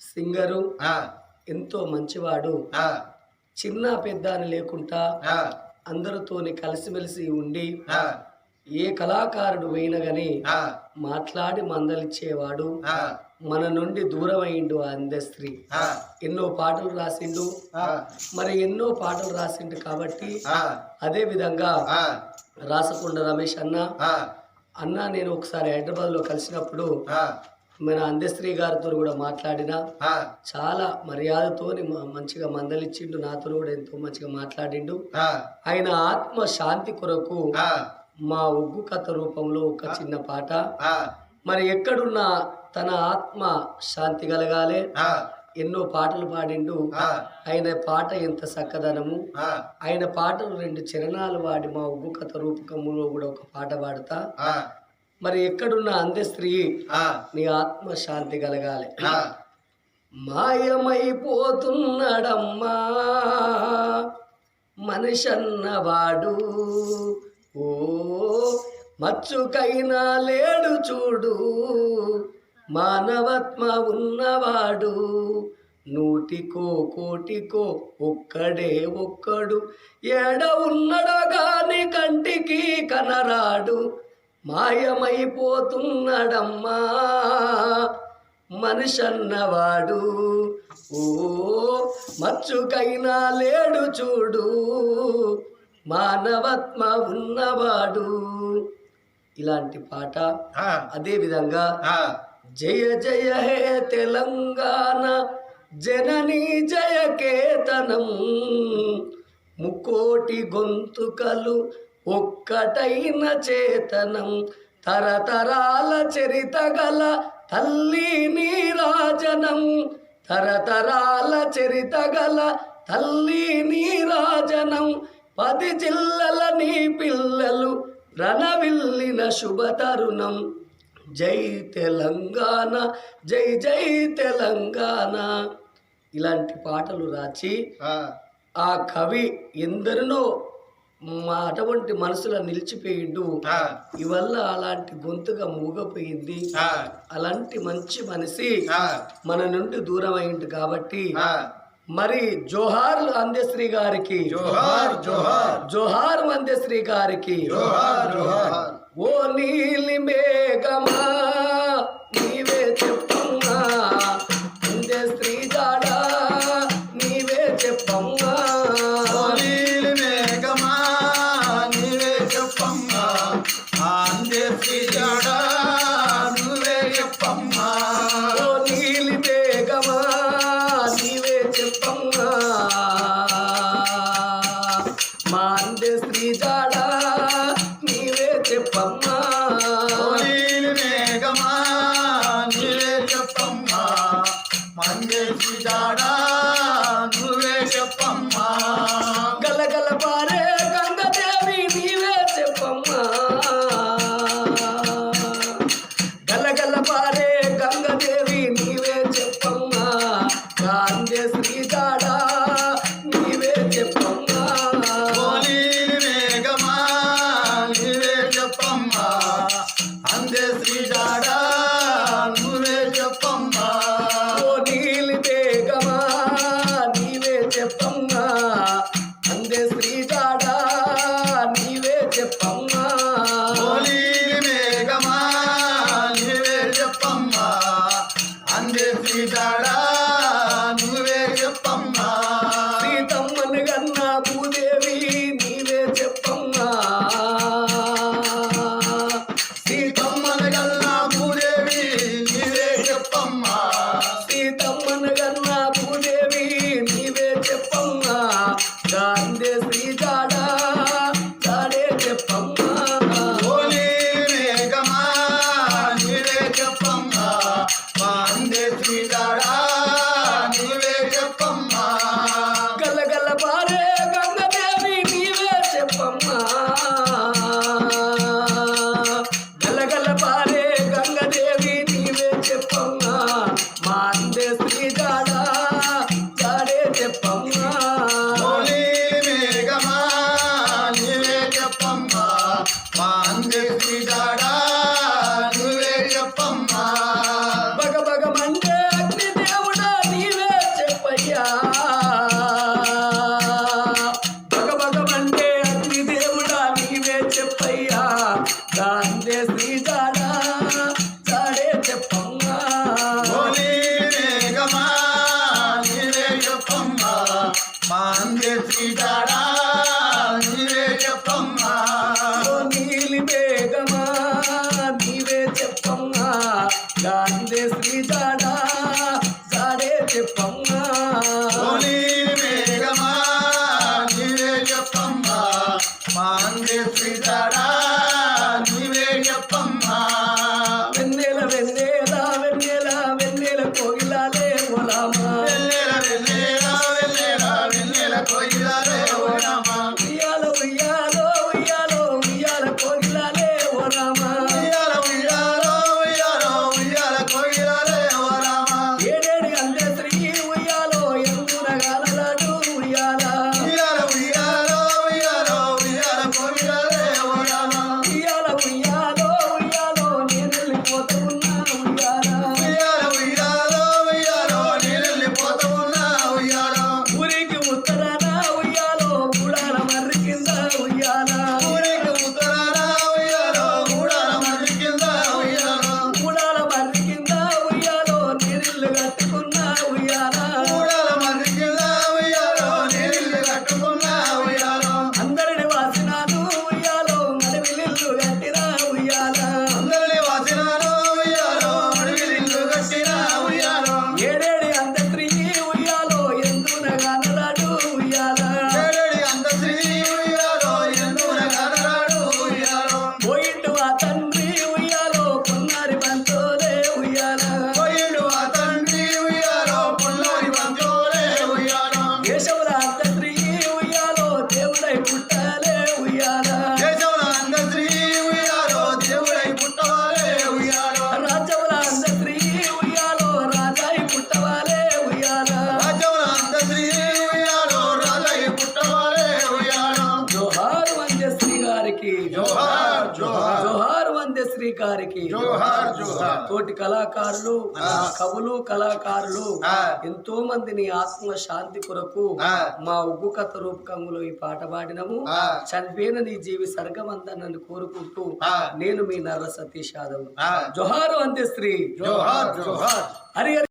Singer ఆ, ఎంతో మంచివాడు. ఆ, చిన్న పెద్ద అని లేకుండా ఆ, అందరితోని కలిసిమెలిసి ఉండి ఆ, ఏ కళాకారుడు పోయినా గాని ఆ, మాట్లాడి మందలిచ్చేవాడు. ఆ, మన నుండి దూరం అయిండు ఆ అందస్త్రీ ఆ, ఎన్నో పాటలు రాసిండు. ఆ, మరి ఎన్నో పాటలు రాసిండు కాబట్టి ఆ, అదే విధంగా రాసకొండ రమేష్ అన్న. అన్న నేను ఒకసారి హైదరాబాద్లో కలిసినప్పుడు మన అందశ్రీ గారితో కూడా మాట్లాడిన చాలా మర్యాదతోని మ- మంచిగా మందలిచ్చిండు. నాతో కూడా ఎంతో మంచిగా మాట్లాడిండు. ఆయన ఆత్మ శాంతి కొరకు మా ఒగ్గు కథ రూపంలో ఒక చిన్న పాట. మరి ఎక్కడున్నా తన ఆత్మ శాంతి కలగాలి. ఎన్నో పాటలు పాడిండు. ఆయన పాట ఎంత చక్కదనము. ఆయన పాటలు రెండు చరణాలు వాడి మా ఒగ్గు కథ రూపకములో కూడా ఒక పాట పాడతా. మరి ఎక్కడున్న అందే స్త్రీ ఆ, నీ ఆత్మ శాంతి కలగాలి. ఆ, మాయమైపోతున్నాడమ్మా. మనిషన్నవాడు. ఓ మచ్చుకైనా లేడు చూడు. మానవత్మ ఉన్నవాడు. నూటికో కోటికో ఒక్కడే ఒక్కడు. ఏడ ఉన్నడో గాని కంటికి కనరాడు. మాయమైపోతున్నాడమ్మా. మనిషన్నవాడు. ఓ మచ్చుకైనా లేడు చూడు. మానవత్మ ఉన్నవాడు. ఇలాంటి పాట అదే విధంగా జయ జయ హే తెలంగాణ జనని జయ కేతనం. ముకోటి గొంతుకలు ఒక్కటైన చేతనం తరతరాల చరిత గల తల్లి నీరాజనం. తరతరాల చరిత గల తల్లి నీరాజనం. పది జిల్లల నీ పిల్లలు రణవిల్లిన శుభ తరుణం. జై తెలంగాణ జై జై తెలంగాణ. ఇలాంటి పాటలు రాచి ఆ, ఆ కవి ఎందరినో మా అటువంటి మనసులో నిలిచిపోయిండు. ఇవల్ల అలాంటి గొంతుగా మూగపోయింది. అలాంటి మంచి మనిషి మన నుండి దూరం అయింది కాబట్టి మరి జోహార్ అందశ్రీ గారికి. జోహార్ జోహార్. జోహార్ అందశ్రీ గారికి. జోహార్ జోహార్. ఓ నీలి మేఘమా స్త్రీ Dan desmitada. వారికి తోటి కళాకారులు కవులు కళాకారులు ఎంతో మందిని ఆత్మ శాంతి కొరకు మా ఉగ్గు కథ రూపకంలో ఈ పాట పాడినము. చనిపోయిన నీ జీవి సర్గమందనని కోరుకుంటూ నేను మీ నర్ర సతీష్ యాదవ్. జోహారు అంతే స్త్రీ హరి